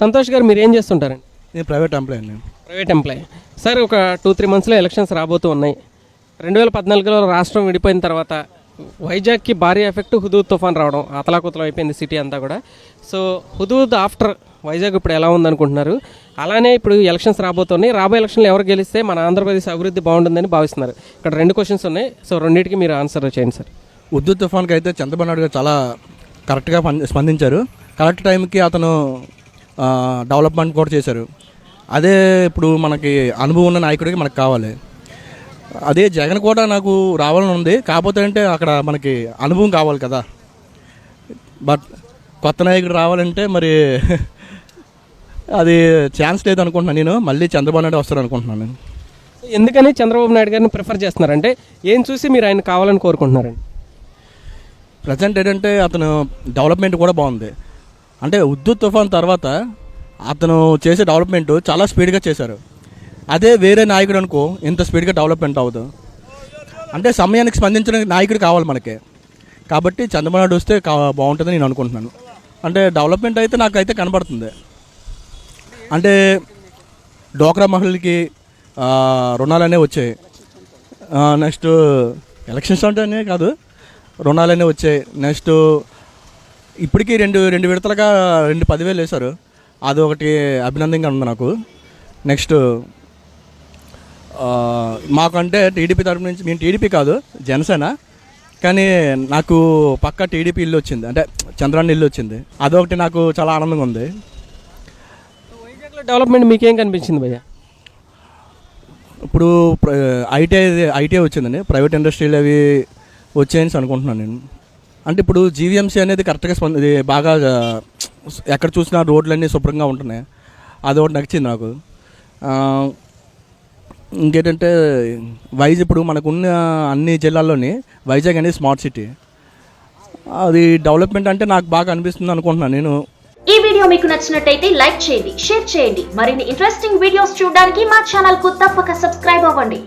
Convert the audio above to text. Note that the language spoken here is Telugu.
సంతోష్ గారు మీరు ఏం చేస్తుంటారండి? నేను ప్రైవేట్ ఎంప్లాయీ నేను ప్రైవేట్ ఎంప్లాయీ. సార్ ఒక టూ త్రీ మంత్స్లో ఎలక్షన్స్ రాబోతూ ఉన్నాయి. రెండు వేల పద్నాలుగులో రాష్ట్రం విడిపోయిన తర్వాత వైజాగ్కి భారీ ఎఫెక్ట్ హుదూద్ తుఫాన్ రావడం అతలాకుతలం అయిపోయింది సిటీ అంతా కూడా. సో హుదూద్ ఆఫ్టర్ వైజాగ్ ఇప్పుడు ఎలా ఉందనుకుంటున్నారు? అలానే ఇప్పుడు ఎలక్షన్స్ రాబోతున్నాయి. రాబోయే ఎలక్షన్లు ఎవరు గెలిస్తే మన ఆంధ్రప్రదేశ్ అభివృద్ధి బాగుంటుందని భావిస్తున్నారు. ఇక్కడ రెండు క్వశ్చన్స్ ఉన్నాయి. సో రెండింటికి మీరు ఆన్సర్ చేయండి సార్. ఉద్దుత్ తుఫాన్కి అయితే చంద్రబాబు నాయుడు గారు చాలా కరెక్ట్గా స్పందించారు. కరెక్ట్ టైంకి అతను డెవలప్మెంట్ కూడా చేశారు. అదే ఇప్పుడు మనకి అనుభవం ఉన్న నాయకుడికి మనకు కావాలి. అదే జగన్ కూడా నాకు రావాలని ఉంది. కాకపోతే అంటే అక్కడ మనకి అనుభవం కావాలి కదా. బట్ కొత్త నాయకుడు రావాలంటే మరి అది ఛాన్స్ లేదు అనుకుంటున్నాను నేను. మళ్ళీ చంద్రబాబు నాయుడు వస్తారు అనుకుంటున్నాను నేను. ఎందుకని చంద్రబాబు నాయుడు గారిని ప్రిఫర్ చేస్తున్నారంటే ఏం చూసి మీరు ఆయన కావాలని కోరుకుంటున్నారండి ప్రజెంట్ ఏంటంటే అతను డెవలప్మెంట్ కూడా బాగుంది. అంటే ఉద్దు తుఫాన్ తర్వాత అతను చేసే డెవలప్మెంట్ చాలా స్పీడ్గా చేశారు. అదే వేరే నాయకుడు అనుకో ఇంత స్పీడ్గా డెవలప్మెంట్ అవ్వదు. అంటే సమయానికి స్పందించిన నాయకుడు కావాలి మనకి. కాబట్టి చంద్రబాబు వస్తే కా బాగుంటుందని నేను అనుకుంటున్నాను. అంటే డెవలప్మెంట్ అయితే నాకైతే కనబడుతుంది. అంటే డోక్రా మహిళలకి రుణాలు రుణాలనే వచ్చాయి. నెక్స్ట్ ఎలక్షన్స్ అంటేనే కాదు. రుణాలనే వచ్చాయి. నెక్స్ట్ ఇప్పటికీ రెండు రెండు విడతలుగా రెండు పదివేలు వేశారు. అది ఒకటి అభినందనగా ఉంది నాకు. నెక్స్ట్ మాకంటే టీడీపీ తరపు నుంచి నేను టీడీపీ కాదు జనసేన. కానీ నాకు పక్క టీడీపీ ఇల్లు వచ్చింది. అంటే చంద్రాన్ని ఇల్లు వచ్చింది. అదొకటి నాకు చాలా ఆనందంగా ఉంది. డెవలప్మెంట్ మీకేం కనిపించింది భయ్య? ఇప్పుడు ఐటీఐ ఐటీఐ వచ్చిందండి ప్రైవేట్ ఇండస్ట్రీలు అవి వచ్చాయని అనుకుంటున్నాను నేను. అంటే ఇప్పుడు జీవీఎంసీ అనేది కరెక్ట్గా స్పంది ఇది బాగా ఎక్కడ చూసినా రోడ్లన్నీ శుభ్రంగా ఉంటున్నాయి. అది ఒకటి నచ్చింది నాకు. ఇంకేంటంటే వైజ్ ఇప్పుడు మనకున్న అన్ని జిల్లాల్లోని వైజాగ్ అనేది స్మార్ట్ సిటీ. అది డెవలప్మెంట్ అంటే నాకు బాగా అనిపిస్తుంది అనుకుంటున్నాను నేను. ఈ వీడియో మీకు నచ్చినట్టయితే లైక్ చేయండి షేర్ చేయండి. మరిన్ని ఇంట్రెస్టింగ్ వీడియోస్ చూడడానికి మా ఛానల్కు తప్పక సబ్స్క్రైబ్ అవ్వండి.